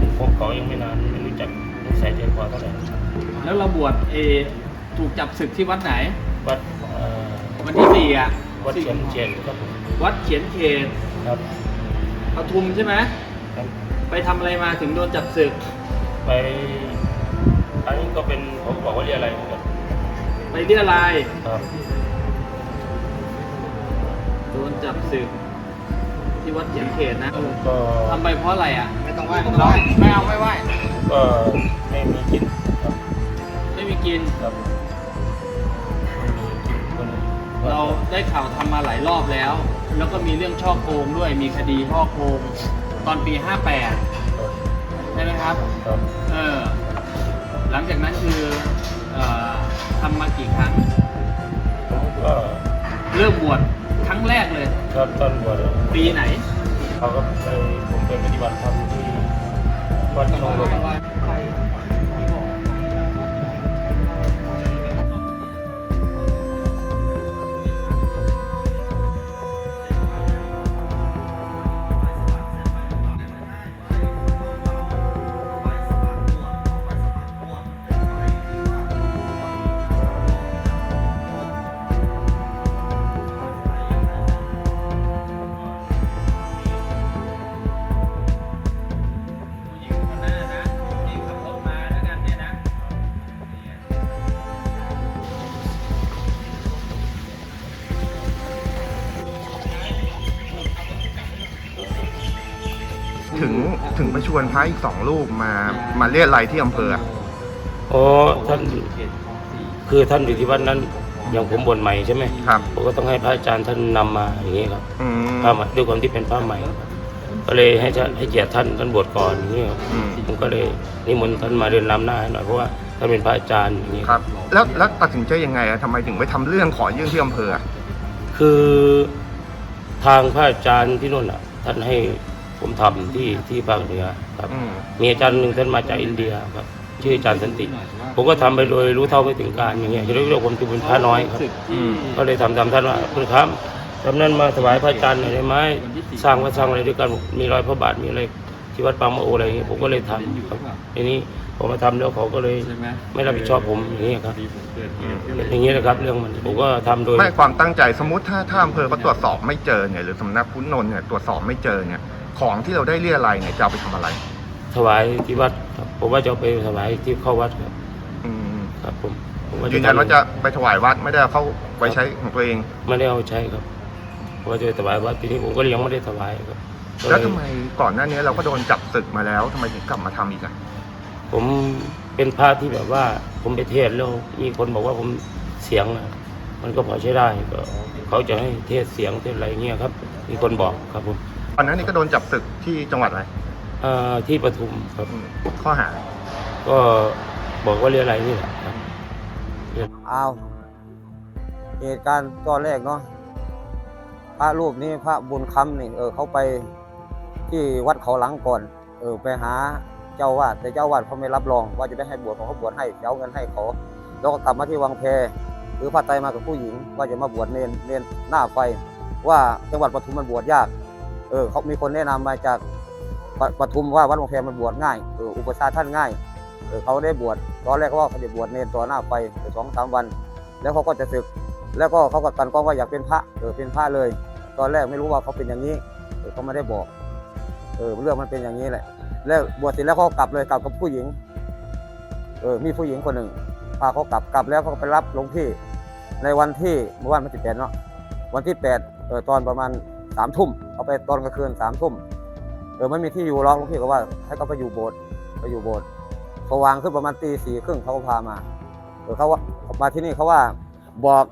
ถึงพบเขายังไม่นานไม่รู้จักนิสัยใจคอเท่าไหร่แล้วเราบวชเอถูกจับศึกที่วัดไหน วัดวันที่สี่อะวัดเฉียนเฉีนครับผมวัดเขียนเขตครับปทุมใช่ไหมครับ ไปทำอะไรมาถึงโดนจับศึก ไปอันนี้ก็เป็นผมบอกว่าเรียกอะไรครับไปเรียรายครับโดนจับศึกที่วัดเขียนเขตนะก็ทำไปเพราะอะไรอะ ต้องไหว้ไม่ต้องไหว้ไม่เอาไม่ไหว้ก็ไม่มีกินครับไม่มีกินครับไม่มีกินคนอื่นเราได้ข่าวทำมาหลายรอบแล้ว แล้วก็มีเรื่องช่อโกงด้วยมีคดีช่อโกงตอนปี 58ครับใช่ไหมครับ ครับเออหลังจากนั้นคือเอ่อทำมากี่ครั้งผมก็เริ่มบวชครั้งแรกเลย ครับตอนบวชปีไหน เขาก็ไปผมไปปฏิบัติธรรม ที่วั วนพระอีกสองรูปมา มาเรียกอะไรที่อำเภออะอ๋อท่านคือท่านอยู่ที่วัดนั้นอย่างผมบวชใหม่ใช่ไหมครับ ผมก็ต้องให้พระอาจารย์ท่านนำมาอย่างนี้ครับอืมพระใหม่ด้วยความที่เป็นพระใหม่ครับก็เลยให้ท่านให้เกียรติท่านท่านบวชก่อนอย่างนี้ครับอืมผมก็เลยนิมนต์ท่านมาเดินนำหน้าให้หน่อยเพราะว่าท่านเป็นพระอาจารย์อย่างนี้ ครับ แล้วแล้วตัดสินใจยังไงอะทำไมถึงไปทำเรื่องขอยื่นที่อำเภออะคือทางพระอาจารย์ที่นู่นอะ ท่านให้ ผมทำที่ที่ภาคเหนือครับ อืมมีอาจารย์หนึ่งท่านมาจากอินเดียครับ ชื่ออาจารย์สันติ ผมก็ทำไปโดยรู้เท่าไม่ถึงการอย่างเงี้ยจะเรียกว่าผมจะเป็นพระน้อยครับศึกที่ก็เลยทำตามท่านว่าคุณครับทำนั้นมาถวายพระอาจารย์หน่อยได้ไหมสร้างวัดสร้างอะไรด้วยกันมีรอยพระบาทมีอะไรที่วัดปางมะโออะไรอย่างเงี้ยผมก็เลยทำครับทีนี้ผมมาทำแล้วเขาก็เลยใช่ไหมไม่รับผิดชอบผมอย่างเงี้ยครับเกิดเหตุก็เลยอย่างเงี้ยนะครับเรื่องมันผมก็ทำโดย ไม่ความตั้งใจสมมติถ้าถ้าอำเภอเขาตรวจสอบไม่เจอเนี่ยหรือสำนักพุทธนนท์เนี่ยตรวจสอบไม่เจอเนี่ย ของที่เราได้เรียอะไรยเนี่ยจะเอาไปทำอะไร ถวายที่วัดครับผมว่าจะเอาไปถวายที่เข้าวัดครับอืมครับผมผมยืนยันว่าจะไปถวายวัดไม่ได้เอาเข้าไว้ใช้ของตัวเอง ไม่ได้เอาใช้ครับผมว่าจะไปถวายวัดทีนี้ผมก็ยังไม่ได้ถวายครับก็เยแล้วทำไมก่อนหน้านี้เราก็โดนจับศึกมาแล้วทำไมถึงกลับมาทำอีกอะผมเป็นพระที่แบบว่า ผมไปเทศน์แล้วมีคนบอกว่าผมเสียงอะมันก็พอใช้ได้ก็เขาจะให้เทศน์เสียงเทศน์อะไรเงี้ยครับ มีคนบอกครับผม ตอนนั้นนี่ก็โดนจับศึกที่จังหวัดอะไรเอ่อที่ปทุมครับ อืมข้อหา ก็บอกว่าเรียอะไรนี่แหละครับ เอาเหตุการณ์ตอนแรกเนาะพระรูปนี้พระบุญคำนี่เออเขาไปที่วัดเขาหลังก่อน เออไปหาเจ้าวาดแต่เจ้าวาดเขาไม่รับรอง ว่าจะได้ให้บวชของเขาบวชให้เจ้าเงินให้เขาแล้วก็กลับมาที่วังเพหรือพระไตรมากับผู้หญิง ว่าจะมาบวชเนนเนนหน้าไฟ ว่าจังหวัดปทุมมันบวชยาก เออเขามีคนแนะนำมาจากปปทุมว่าวัดวังเพมันบวชง่ายเอออุปชาท่านง่ายเออเขาได้บวชตอนแรกเขาว่าเขาจะบวชเนรต่อหน้าไฟสองสามวัน แล้วเขาก็จะศึก แล้วก็เขาก็กันกองว่าอยากเป็นพระเออเป็นพระเลย ตอนแรกไม่รู้ว่าเขาเป็นอย่างนี้เออเขาไม่ได้บอกเออเรื่องมันเป็นอย่างนี้แหละ แล้วบวชเสร็จแล้วเขากลับเลยกลับกับผู้หญิงเออมีผู้หญิงคนหนึ่งพาเขากลับกลับแล้วเขาไปรับหลวงพี่ในวันที่เมื่อวานมันสิบแปดเนาะวันที่แปดเออตอนประมาณสามทุ่ม เขาไปตอนกลางคืนสามทุ่มเออไม่มีที่อยู่หรอกหลวงพี่ก็ว่า ให้เขาไปอยู่โบสถ์ไปอยู่โบสถ์พอวางขึ้นประมาณตีสี่ครึ่งเขาก็พามาเออเขาว่ามาที่นี่เขาว่าบอก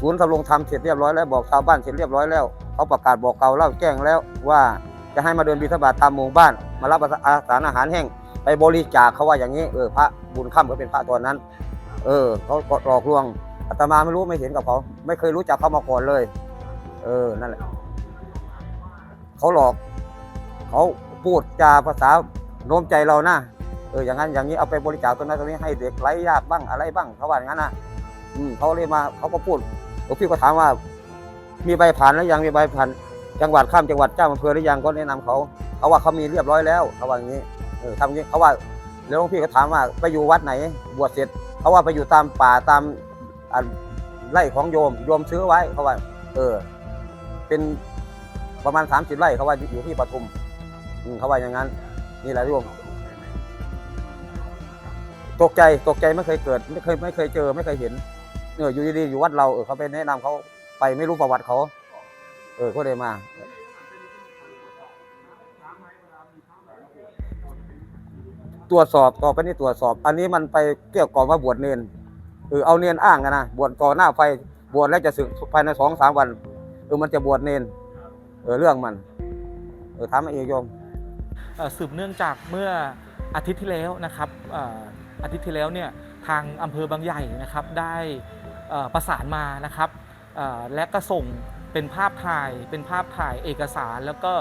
ศูนย์สำรงธรรมเสร็จเรียบร้อยแล้วบอกชาวบ้านเสร็จเรียบร้อยแล้วเขาประกาศบอกเก่าเล่าแจ้งแล้วว่าจะให้มาเดินบิณฑบาตตามหมู่บ้าน มารับอาสารอาหารแห้งไปบริจาคเขาว่าอย่างนี้เออพระบุญค่ำก็เป็นพระตอนนั้น เออเขาหลอกลวงอาตมาไม่รู้ไม่เห็นกับเขา ไม่เคยรู้จักเขามาก่อนเลย เออนั่นแหละ เขาหลอก เขาพูดจาภาษาโน้มใจเรานะเอออย่างนั้นอย่างนี้เอาไปบริจาคตรงนั้นตรงนี้ให้เด็กไร้ยากบ้างอะไรบ้างเขาว่าอย่างนั้นนะอืมเขาเลยมาเขาก็พูดหลวงพี่ก็ถามว่า มีใบผ่านหรือยังมีใบผ่านจังหวัดข้ามจังหวัดเจ้าอำเภอหรือยังก็แนะนำเขาเขาว่าเขามีเรียบร้อยแล้วเขาว่าอย่างนี้เออทำอย่างนี้เขาว่าแล้วหลวงพี่ก็ถามว่าไปอยู่วัดไหน บวชเสร็จเขาว่าไปอยู่ตามป่าตามไร่ของโยมโยมซื้อไว้เขาว่า เออ เป็น ประมาณสามสิบไร่เขาว่าอยู่ที่ปทุมอืมเขาว่าอย่างนั้น นี่แหละโยมตกใจตกใจไม่เคยเกิด ไม่เคยไม่เคยเจอไม่เคยเห็นเอออยู่ดีๆอยู่วัดเราเออเขาไปแนะนำเขาไปไม่รู้ประวัติเขา เออก็เลยมา ตรวจสอบต่อไปนี่ตรวจสอบ อันนี้มันไปเกี่ยวกับว่าบวชเนนเออเอาเนนอ้างอะนะบวชก่อนหน้าไฟบวชแล้วจะสึกภายในสองสามวันเออมันจะบวชเนน เออเรื่องมันเออถามมาเองโยมสืบเนื่องจากเมื่ออาทิตย์ที่แล้วนะครับอาทิตย์ที่แล้วเนี่ยทางอำเภอบางใหญ่นะครับได้ประสานมานะครับและก็ส่งเป็นภาพถ่ายเป็นภาพถ่ายเอกสาร แล้วก็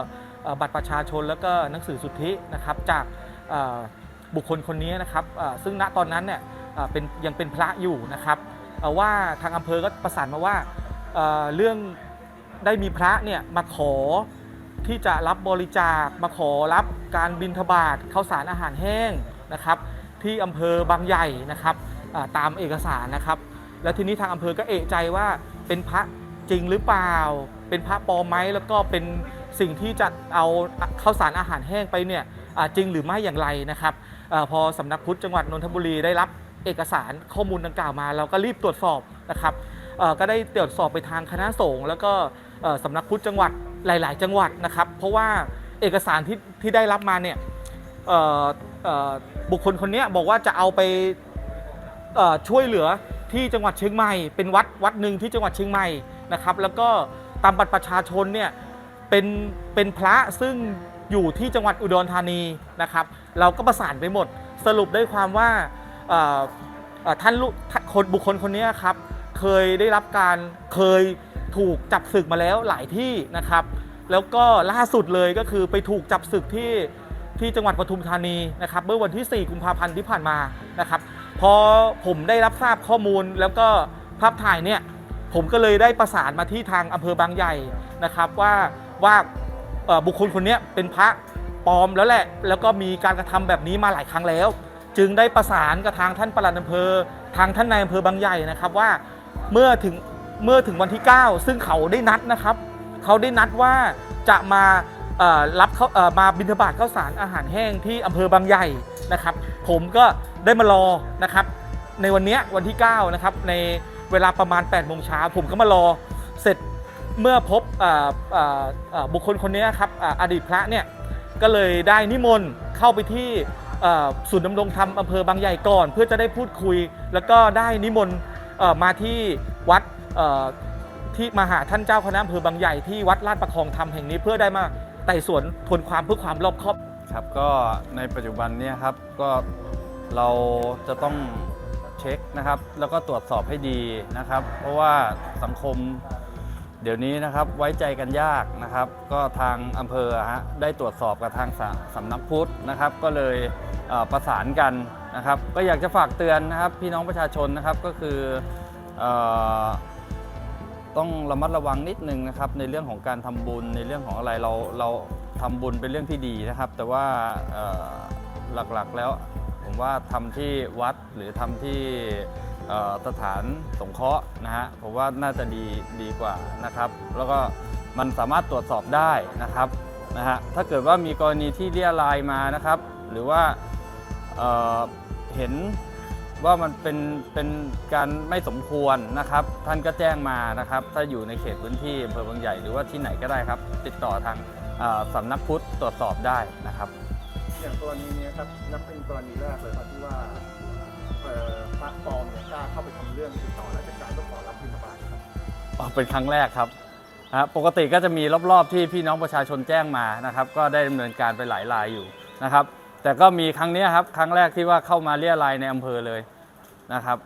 บัตรประชาชนแล้วก็หนังสือสุทธินะครับจากบุคคลคนนี้นะครับซึ่งณตอนนั้นเนี่ยเป็นยังเป็นพระอยู่นะครับว่าทางอำเภอก็ประสานมาว่าเรื่อง ได้มีพระเนี่ยมาขอที่จะรับบริจาคมาขอรับการบิณฑบาตข้าวสารอาหารแห้งนะครับที่อำเภอบางใหญ่นะครับตามเอกสารนะครับ แล้วทีนี้ทางอำเภอก็เอะใจว่าเป็นพระจริงหรือเปล่า เป็นพระปลอมไหมแล้วก็เป็นสิ่งที่จะเอาข้าวสารอาหารแห้งไปเนี่ยจริงหรือไม่อย่างไรนะครับอพอสำนักพุทธจังหวัดนนทบุรีได้รับเอกสารข้อมูลดังกล่าวมา เราก็รีบตรวจสอบนะครับก็ได้ตรวจสอบไปทางคณะสงฆ์แล้วก็ สำนักพุทธจังหวัดหลาย ๆ จังหวัดนะครับ เพราะว่าเอกสารที่ที่ได้รับมาเนี่ยบุคคลคนนี้บอกว่าจะเอาไปช่วยเหลือที่จังหวัดเชียงใหม่ เป็นวัดวัดหนึ่งที่จังหวัดเชียงใหม่นะครับ แล้วก็ตามบัตรประชาชนเนี่ยเป็นเป็นพระซึ่งอยู่ที่จังหวัดอุดรธานีนะครับ เราก็ประสานไปหมดสรุปได้ความว่าท่านลูกท่านคนบุคคลคนนี้ครับเคยได้รับการเคย ถูกจับศึกมาแล้วหลายที่นะครับ แล้วก็ล่าสุดเลยก็คือไปถูกจับศึกที่ที่จังหวัดปทุมธานีนะครับเมื่อวันที่ 4 กุมภาพันธ์ที่ผ่านมานะครับพอผมได้รับทราบข้อมูลแล้วก็ภาพถ่ายเนี่ยผมก็เลยได้ประสานมาที่ทางอำเภอบางใหญ่นะครับว่าว่าบุคคลคนนี้เป็นพระปลอมแล้วแหละ แล้วก็มีการกระทำแบบนี้มาหลายครั้งแล้ว จึงได้ประสานกับทางท่านปลัดอำเภอ ทางท่านนายอำเภอบางใหญ่นะครับว่าเมื่อถึง เมื่อถึงวันที่ 9 ซึ่งเขาได้นัดนะครับ เขาได้นัดว่าจะมารับเขาเอ่อมาบิณฑบาตข้าวสารอาหารแห้งที่อำเภอบางใหญ่นะครับ ผมก็ได้มารอนะครับ ในวันเนี้ยวันที่ 9 นะครับ ในเวลาประมาณ8โมงเช้าผมก็มารอเสร็จเมื่อพบออบุคคลคนนี้ครับออดีตพระเนี่ยก็เลยได้นิมนต์เข้าไปที่ศูนย์ดำรงธรรมอำเภอบางใหญ่ก่อน เพื่อจะได้พูดคุย แล้วก็ได้นิมนต์มาที่วัด ที่มาหาท่านเจ้าคณะอำเภอบางใหญ่ที่วัดลาดประคองธรรมแห่งนี้เพื่อได้มาไต่สวนทวนความเพื่อความรอบคอบครับก็ในปัจจุบันเนี่ยครับก็เราจะต้องเช็คนะครับ แล้วก็ตรวจสอบให้ดีนะครับ เพราะว่าสังคมเดี๋ยวนี้นะครับไว้ใจกันยากนะครับ ก็ทางอำเภอฮะได้ตรวจสอบกับทางสสำนักพุทธนะครับ ก็เลยเประสานกันนะครับ ก็อยากจะฝากเตือนนะครับพี่น้องประชาชนนะครับก็คืออ ต้องระมัดระวังนิดนึงนะครับในเรื่องของการทำบุญในเรื่องของอะไรเราเราทำบุญเป็นเรื่องที่ดีนะครับ แต่ว่าหลักๆแล้วผมว่าทำที่วัดหรือทำที่สถานสงเคราะห์นะฮะผมว่าน่าจะดีดีกว่านะครับ แล้วก็มันสามารถตรวจสอบได้นะครับนะฮะถ้าเกิดว่ามีกรณีที่เรียรายมานะครับ หรือว่าเเห็น ว่ามันเป็นเป็นการไม่สมควรนะครับ ท่านก็แจ้งมานะครับ ถ้าอยู่ในเขตพื้นที่อำเภอบางใหญ่หรือว่าที่ไหนก็ได้ครับ ติดต่อทางเอ่อสำนักพุทธตรวจสอบได้นะครับ อย่างกรณีนี้ครับนับเป็นกรณีแรกเลยครับที่ว่าเอ่อพระปลอมเนี่ยกล้าเข้าไปทำเรื่องติดต่อราชการเพื่อขอรับบิณฑบาตครับอ๋อเป็นครั้งแรกครับนะฮะปกติก็จะมีรอบๆที่พี่น้องประชาชนแจ้งมานะครับ ก็ได้ดำเนินการไปหลายรายอยู่นะครับ แต่ก็มีครั้งนี้ครับ ครั้งแรกที่ว่าเข้ามาเรียรายในอำเภอเลยนะครับ